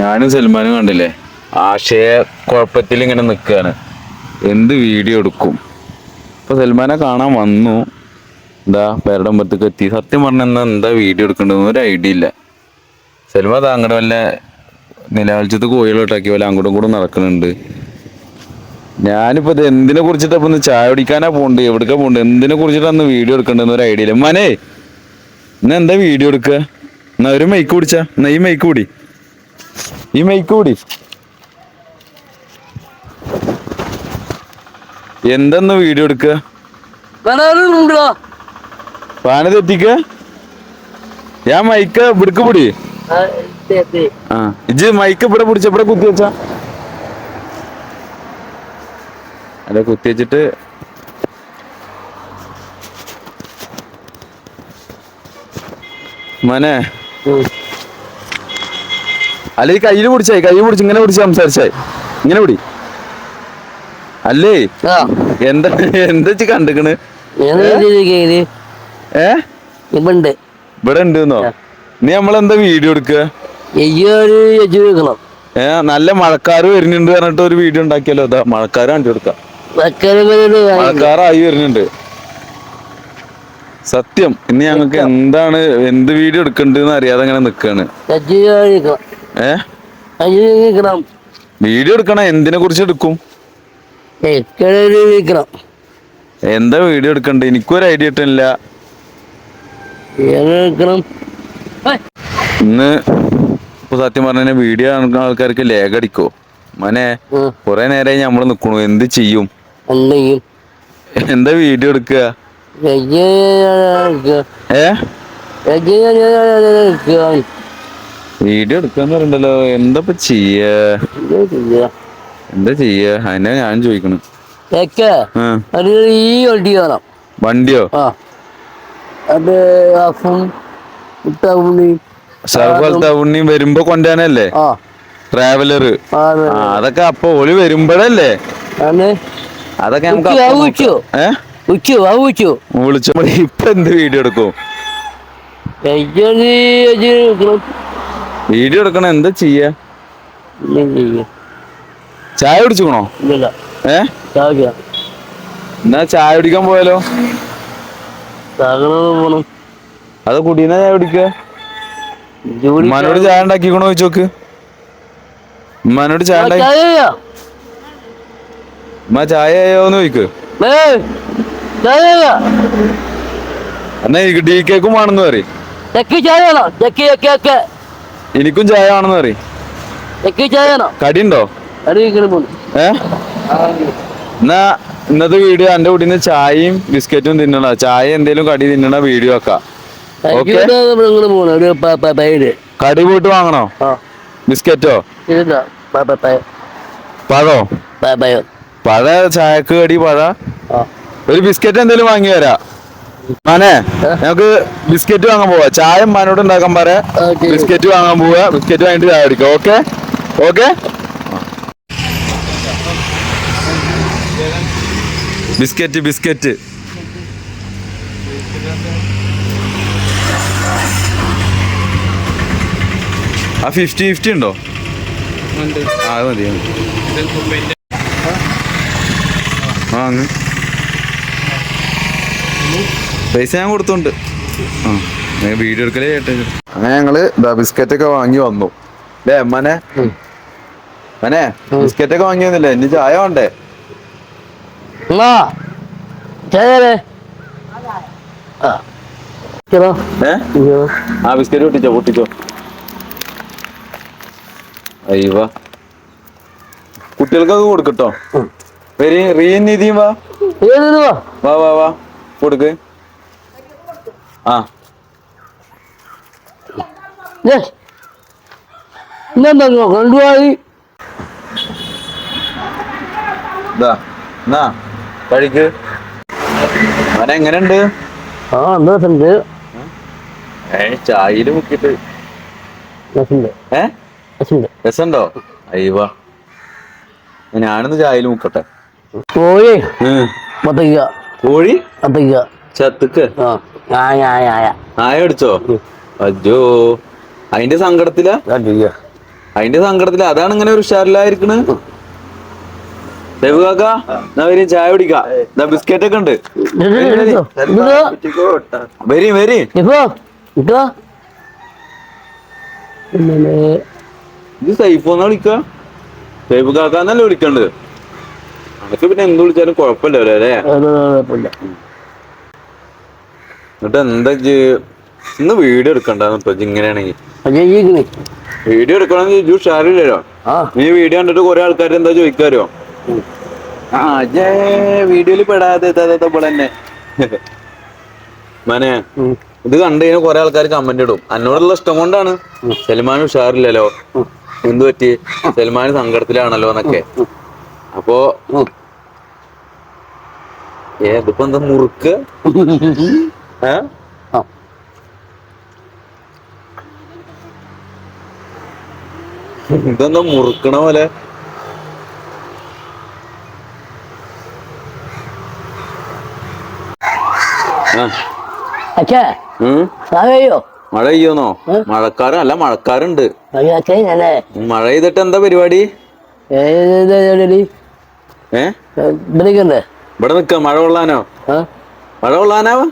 ഞാനും സൽമാനും കണ്ടില്ലേ? ആശയ കുഴപ്പത്തിൽ ഇങ്ങനെ നിൽക്കുകയാണ്. എന്ത് വീഡിയോ എടുക്കും? ഇപ്പൊ സൽമാനെ കാണാൻ വന്നു. എന്താ പേരുടെ എത്തി. സത്യം പറഞ്ഞ എന്നാ എന്താ വീഡിയോ എടുക്കേണ്ടതെന്ന് ഒരു ഐഡിയ ഇല്ല. സൽമ താങ്കളുടെ വല്ല നിലവിളിച്ചത് കോഴികളോട്ടാക്കി വല്ല അങ്ങോട്ടും കൂടെ നടക്കുന്നുണ്ട്. ഞാനിപ്പോ ഇത് എന്തിനെ കുറിച്ചിട്ട് ഇപ്പൊ ഒന്ന് ചായ കുടിക്കാനാ പോണ്ട്? എവിടേക്കാ പോണ്ട്? എന്തിനെ കുറിച്ചിട്ടാന്ന് വീഡിയോ എടുക്കണ്ടെന്ന് ഒരു ഐഡിയ ഇല്ല. മനേ ഇന്ന് എന്താ വീഡിയോ എടുക്കുക? എന്നാ ഒരു മൈക്ക് കുടിച്ചാ. എന്നാ ഈ മൈക്ക് കൂടി. ഈ മൈക്ക് കൂടി. എന്തെന്ന് വീഡിയോ എടുക്കുക പാന തെറ്റിക്ക ഞാൻ മൈക്ക് ഇവിടുക്ക് പിടി. ആ ഇജ് മൈക്ക് ഇവിടെ പിടിച്ച ഇവിടെ കുത്തി വെച്ച? അല്ല കുത്തി വെച്ചിട്ട്. മനെ. അല്ല ഈ കയ്യിൽ പിടിച്ചായി കൈ പിടിച്ച് ഇങ്ങനെ പിടിച്ച് സംസാരിച്ചായി ഇങ്ങനെ പിടി. അല്ലേ? എന്താ എന്താ കണ്ടിക്കണ്? ഏ? ഇപ്പണ്ട് ഇവിടെ ഉണ്ടെന്നോ നീ നമ്മളെന്താ വീഡിയോ എടുക്കുക ഏ നല്ല മഴക്കാർ വരുന്നുണ്ട് പറഞ്ഞിട്ട് ഒരു വീഡിയോ ഉണ്ടാക്കിയല്ലോ അതാ മഴക്കാർ കണ്ടു കൊടുക്കാം. മഴക്കാറായി വരുന്നുണ്ട്. സത്യം. ഇനി ഞങ്ങൾക്ക് എന്താണ് എന്ത് വീഡിയോ എടുക്കണ്ടെന്ന് അറിയാതെ അങ്ങനെ നിക്കാണ്. ഏ വീഡിയോ എടുക്കണ എന്തിനെ കുറിച്ച് എടുക്കും എന്താ വീഡിയോ എടുക്കണ്ടേ എനിക്കും ഒരു ഐഡിയ ഇട്ടില്ല ഇന്ന് ഇപ്പൊ സത്യം പറഞ്ഞ വീഡിയോ ആൾക്കാർക്ക് ലേഖ അടിക്കോ മനെ കൊറേ നേരമായി നമ്മൾ നിക്കണു എന്ത് ചെയ്യും എന്താ വീഡിയോ എടുക്കുക ഏ വീഡിയോ എടുക്കാന്ന് പറയണ്ടല്ലോ എന്താ ഇപ്പൊ ചെയ്യ? എന്താ ചെയ്യ? അതിനാ ഞാൻ ചോദിക്കണു. ഈ വണ്ടി വേണം. വണ്ടിയോ? ആ. അത് അഫും ഉണ്ണി സർവലത്തെ വരുമ്പോ കൊണ്ടാനല്ലേ ട്രാവലർ അതൊക്കെ അപ്പൊ ഓൽ വരുമ്പോഴല്ലേ? അതൊക്കെ നമുക്ക് വിളിച്ചോ ഇപ്പൊ എന്ത് വീഡിയോ എടുക്കും? വീഡിയോ എടുക്കണ എന്താ ചെയ്യ? ചായ കുടിച്ചുക്കണോ? ഏ? എന്നാ ചായ കുടിക്കാൻ പോയാലോ? അത് കുടീന ചായ കുടിക്കുക. മനോട് ഉമ്മാനോട് ചായ ഉണ്ടാക്കിക്കണോ ചോദിച്ചോക്ക്. ഉമ്മാനോട് ചായ ഉണ്ടാക്കി ചായ ഉമ്മ ചായ ആയോന്ന് ചോദിക്ക്. എന്നാ ഡി കേക്കും വേണമെന്ന് പറയും. ചക്കി ചായ ചക്കി ചക്കി എനിക്കും ചായ ആണെന്ന് പറയും കടിയുണ്ടോ? എന്നാ ഇന്നത്തെ വീഡിയോ എന്റെ കുട്ടീന്ന് ചായയും ബിസ്ക്കറ്റും തിന്നണ? ചായ എന്തേലും കടി തിന്നണ? വീഡിയോ കടി പോയിട്ട് വാങ്ങണോ? ബിസ്ക്കറ്റോ? പഴോ? പഴ ചായക്ക് കടി പഴ? ഒരു ബിസ്ക്കറ്റ് എന്തേലും വാങ്ങി വരാ മാനെ ഞങ്ങക്ക് ബിസ്ക്കറ്റ് വാങ്ങാൻ പോവാ. ചായ മാനോട് ഉണ്ടാക്കാൻ പറ. ബിസ്ക്കറ്റ് വാങ്ങാൻ പോവാ. ബിസ്ക്കറ്റ് വാങ്ങിട്ട് ചായ അടിക്കാം ഓക്കെ? ഓക്കെ? Biscuit biscuit. ആ ഫിഫ്റ്റി ഫിഫ്റ്റി ഉണ്ടോ? ആ അത് മതി. ആ അങ്ങ്. പൈസ ഞാൻ കൊടുത്തോണ്ട്. ആ വീഡിയോ എടുക്കലേ കേട്ടെ അങ്ങനെ ഞങ്ങൾ ബിസ്ക്കറ്റ് ഒക്കെ വാങ്ങി വന്നു. അല്ലേ മനെ. മനെ ബിസ്ക്കറ്റ് ഒക്കെ വാങ്ങി വന്നില്ലേ? ഇനി ചായ വേണ്ടേ? ആ. ബിസ്ക്കറ്റ് പൊട്ടിച്ചോ പൊട്ടിച്ചോ. അയ്യവ. കുട്ടികൾക്കൊക്കെ കൊടുക്കട്ടോ വരി റീൻ നിധിയും വാ. ഏത് വാ. വാ വാ വാ. കൊടുക്ക്. ആ. ഇന്നെന്താ കൊണ്ടുപോയി എന്നാ കഴിക്ക് അവനെ എങ്ങനെയുണ്ട്? ആ എന്താ രസമുണ്ട്? ഏ ചായയിൽ മുക്കിട്ട് ഏ? രസമുണ്ട്. അയ്യവാ. ഞാനൊന്ന് ചായയിൽ മുക്കട്ടെ. കോഴി കോഴി? മത്തയ്ക്ക ചത്തുക്ക്. ആ ആയ ആയ ആയ ആയ അടിച്ചോ അജ്ജോ അതിന്റെ സങ്കടത്തിലാ? അതിന്റെ സങ്കടത്തില. അതാണ് ഇങ്ങനെ ഒരു ഉഷാറിലായിരിക്കണ്. ദേവ് കാക്ക വരി ചായ പിടിക്കാ ബിസ്ക്കറ്റ് ഒക്കെ ഉണ്ട്. വരി വരി. ഇത് സൈഫോന്നാ വിളിക്ക? സൈഫ് കാക്കാന്നല്ലേ വിളിക്കണ്ടത്? അനക്ക് പിന്നെ എന്ത് വിളിച്ചാലും കുഴപ്പമില്ലല്ലോ അല്ലേ? കുഴപ്പമില്ല. എന്നിട്ട് എന്താ ഇജ്ജ്? ഇന്ന് വീഡിയോ എടുക്കണ്ടെന്ന് ഇപ്പൊ ഇങ്ങനെയാണെങ്കിൽ വീഡിയോ എടുക്കണമെങ്കിൽ ഇജ്ജ് ഉഷാറില്ലല്ലോ. ആ. നീ വീഡിയോ കണ്ടിട്ട് കുറെ ആൾക്കാർ എന്താ ചോദിക്കാരോ ജേ വീഡിയോയിൽ പെടാതെ തന്നെ. മനെ ഇത് കണ്ടു കഴിഞ്ഞാൽ കുറെ ആൾക്കാർ കമന്റ് ഇടും. എന്നോടുള്ള ഇഷ്ടം കൊണ്ടാണ്. സൽമാൻ ഉഷാറില്ലല്ലോ. എന്തു പറ്റി? സൽമാൻ സങ്കടത്തിലാണല്ലോ എന്നൊക്കെ. അപ്പോ ഏതിപ്പോ ഏ ഇതിപ്പോ എന്താ മുറുക്ക്? ഇതെന്താ മുറുക്കണ പോലെ. മഴ പെയ്യോന്നോ? മഴക്കാരൻ അല്ല മഴക്കാരുണ്ട് മഴ ചെയ്തിട്ട് എന്താ പരിപാടി? ഇവിടെ നിക്ക മഴ കൊള്ളാനോ? മഴ കൊള്ളാനാവാ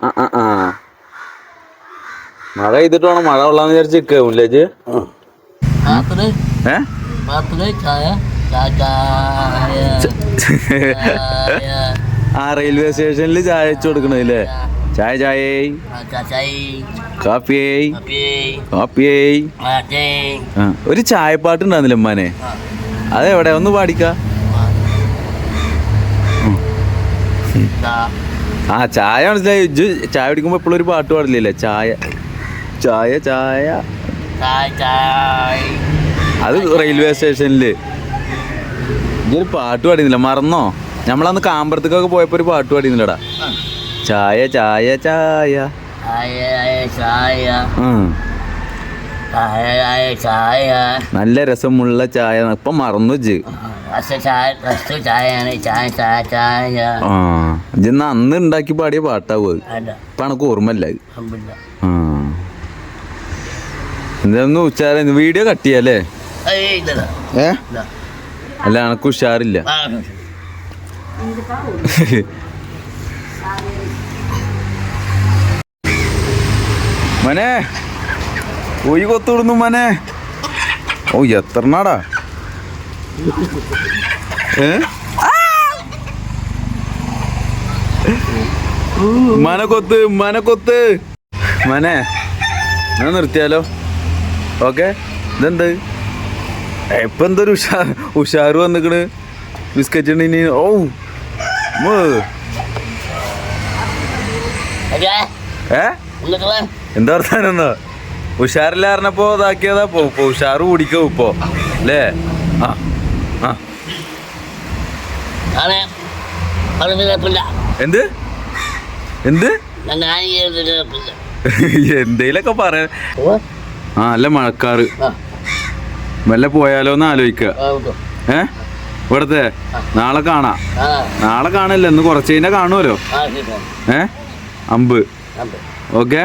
ആ ആ ആ. ആ മഴ ചെയ്തിട്ട് വേണം മഴ കൊള്ളാന്ന് വിചാരിച്ച് നിൽക്കും ഇല്ലേജ് പാത്രം ഏ? പാത്രം ചായ? ചായ ചായ ആ റെയിൽവേ സ്റ്റേഷനിൽ ചായ വെച്ച് കൊടുക്കണല്ലേ ചായ ചായ. കാപ്പിയേ. കാപ്പി കാപ്പിയേ. ഒരു ചായപ്പാട്ട് ഉണ്ടായിരുന്നില്ല ഉമ്മാനെ അതെവിടെ? ഒന്ന് പാടിക്ക. ആ ചായ മനസ്സിലായി. ഇജ്ജ് ചായ കുടിക്കുമ്പോ എപ്പോഴും ഒരു പാട്ട് പാടില്ലേ ചായ. ചായ ചായ. അത് റെയിൽവേ സ്റ്റേഷനിൽ. ഇജ്ജൊരു പാട്ട് പാടിയില്ല മറന്നോ? നമ്മളന്ന് കാമ്പറത്തേക്കൊക്കെ പോയപ്പോ ഒരു പാട്ട് പാടിയിരുന്നില്ലടാ. ചായ ചായ ചായ. ചായ ചായ ഉം. ചായ ചായ നല്ല രസമുള്ള ചായ. ഇപ്പൊ മറന്നു ഇജ്ജ്. രസ ചായ ചായയാണ് ചായ ചായ ചായ ആ അന്ന് ഉണ്ടാക്കി പാടിയ പാട്ടാവും അത്? അല്ല. ഇപ്പൊ എനക്ക് അത്? അമ്പില്ല. ആ. എന്താന്ന് ഉച്ചാര വീഡിയോ കട്ടിയല്ലേ ചെയ്യാല്ലേ ഏയ് ഇല്ല ഏ? ഇല്ല. അല്ല എനക്ക് ഉഷാറില്ല. ആ മനെ പോയി കൊത്തുവിടുന്നു മനെ. ഓ എത്രനാടാ മനക്കൊത്ത് കൊത്ത് മന ഞാൻ നിർത്തിയാലോ? ഓക്കെ? ഇതെന്ത്? ഇപ്പൊ എന്തൊരു ഉഷാ ഉഷാറ് വന്നിക്കണ്. ബിസ്ക്കറ്റ് ഇനി ഓ ഏ? എന്താ വർത്താനം എന്നാ ഉഷാറില്ല ഇതാക്കിയതാ ഉഷാറ് കുടിക്കും ഇപ്പോ. അല്ലേ? ആ. ആ. എന്ത്? എന്ത്? എന്തേലൊക്കെ പറയാ. ആ അല്ല മഴക്കാറ്. മെല്ല വല്ല പോയാലോ എന്ന് ആലോചിക്ക. ആ ഏ? ഇവിടത്തെ? നാളെ കാണാ. നാളെ കാണല്ലോ ഇന്ന് കുറച്ച് കഴിഞ്ഞാൽ കാണുമല്ലോ ഏ? അമ്പ്. ഓക്കെ?